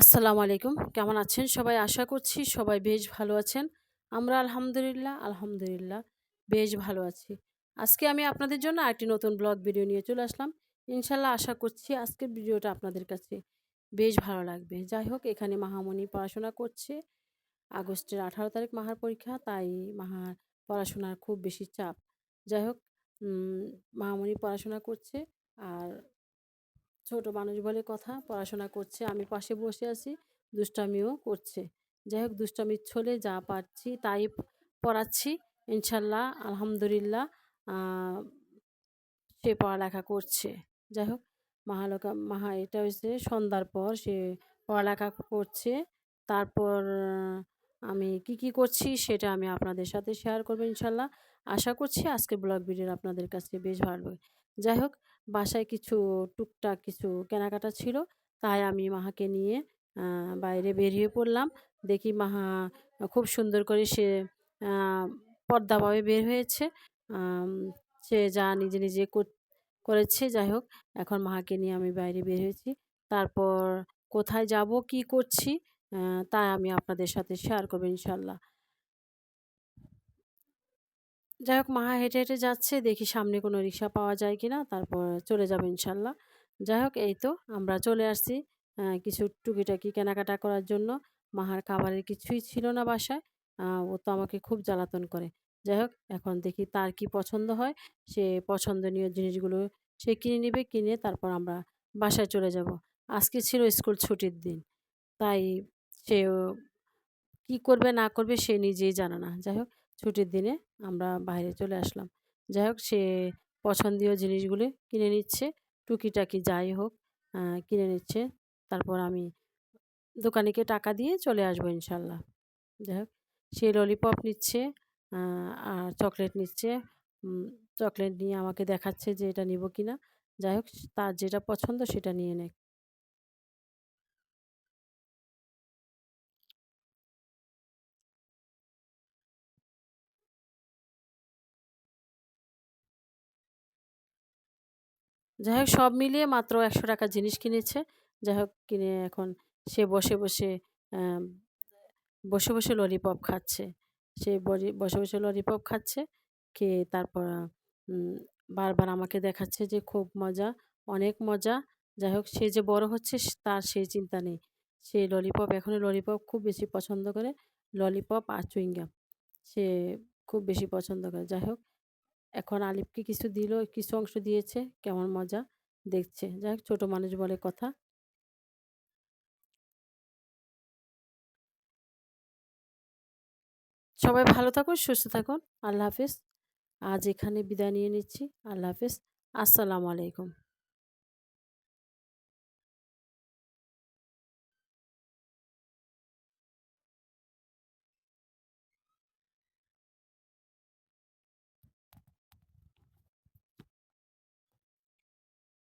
আসসালামু আলাইকুম। কেমন আছেন সবাই? আশা করছি সবাই বেশ ভালো আছেন। আমরা আলহামদুলিল্লাহ আলহামদুলিল্লাহ বেশ ভালো আছি। আজকে আমি আপনাদের জন্য একটি নতুন ব্লগ ভিডিও নিয়ে চলে আসলাম। ইনশাল্লাহ আশা করছি আজকের ভিডিওটা আপনাদের কাছে বেশ ভালো লাগবে। যাই হোক, এখানে মাহামণি পড়াশোনা করছে। আগস্টের আঠারো তারিখ মাহার পরীক্ষা, তাই মাহার পড়াশোনার খুব বেশি চাপ। যাই হোক মাহামণি পড়াশোনা করছে আর ছোট মানুষ বলে কথা, পড়াশোনা করছে, আমি পাশে বসে আছি, দুষ্টামিও করছে। যাই হোক দুষ্টামির ছলে যা পারছি তাই পড়াচ্ছি। ইনশাল্লাহ, আলহামদুলিল্লাহ সে পড়ালেখা করছে। যাই হোক মাহালোকা, মাহা, এটা হচ্ছে সন্ধ্যার পর সে পড়ালেখা করছে। তারপর আমি কি কি করছি সেটা আমি আপনাদের সাথে শেয়ার করব ইনশাল্লাহ। আশা করছি আজকে ব্লগ ভিডিও আপনাদের কাছে বেশ ভালো যাই হোক, বাসায় কিছু টুকটাক কিছু কেনাকাটা ছিল। তাই আমি মাহাকে নিয়ে বাইরে বেরিয়ে পড়লাম। দেখি মাহা খুব সুন্দর করে সে পর্দাভাবে বের হয়েছে। সে যা নিজে নিজে করেছে। যাই হোক, এখন মাহাকে নিয়ে আমি বাইরে বের হয়েছি। তারপর কোথায় যাব, কি করছি তাই আমি আপনাদের সাথে শেয়ার করব ইনশাল্লাহ যাই হোক, মা হেঁটে হেঁটে যাচ্ছে, দেখি সামনে কোনো রিক্সা পাওয়া যায় কি না তারপর চলে যাব ইনশাল্লাহ। যাই হোক, এই তো আমরা চলে আসছি কিছু টুকিটাকি কেনাকাটা করার জন্য। মাহার খাবারের কিছুই ছিল না বাসায় ও তো আমাকে খুব জ্বালাতন করে। যাই হোক, এখন দেখি তার কি পছন্দ হয়। সে পছন্দনীয় জিনিসগুলো সে কিনে নেবে, কিনে তারপর আমরা বাসায় চলে যাব। আজকে ছিল স্কুল ছুটির দিন, তাই সে কি করবে, না করবে সে নিজেই জানে না। যাই হোক ছুটির দিনে আমরা বাইরে চলে আসলাম। যাই হোক, সে পছন্দীয় জিনিসগুলি কিনে নিচ্ছে। টুকিটাকি যাই হোক কিনে নিচ্ছে। তারপর আমি দোকানিকে টাকা দিয়ে চলে আসব ইনশাল্লাহ। যাই হোক, সে ললিপপ নিচ্ছে আর চকলেট নিচ্ছে। চকলেট নিয়ে আমাকে দেখাচ্ছে যে এটা নিব কিনা। যাই হোক, তার যেটা পছন্দ সেটা নিয়ে নেয় যাই হোক, সব মিলিয়ে মাত্র একশো টাকার জিনিস কিনেছে। যাই হোক, কিনে এখন সে বসে বসে বসে বসে ললিপপ খাচ্ছে। সে বসে বসে ললিপপ খাচ্ছে, খেয়ে তারপর বারবার আমাকে দেখাচ্ছে যে খুব মজা, অনেক মজা। যাই হোক, সে যে বড় হচ্ছে তার সেই চিন্তা নেই। সে ললিপপ এখনও ললিপপ খুব বেশি পছন্দ করে ললিপপ আর চুইংগাম। সে খুব বেশি পছন্দ করে। যাই হোক এখন আলিফকে কিছু দিল, কিছু অংশ দিয়েছে, কেমন মজা, দেখছে। যাই ছোটো মানুষ বলে কথা। সবাই ভালো থাকুন, সুস্থ থাকুন। আল্লাহ হাফিজ। আজ এখানে বিদায় নিয়ে নিচ্ছি। আল্লাহ হাফিজ। আসসালামু আলাইকুম।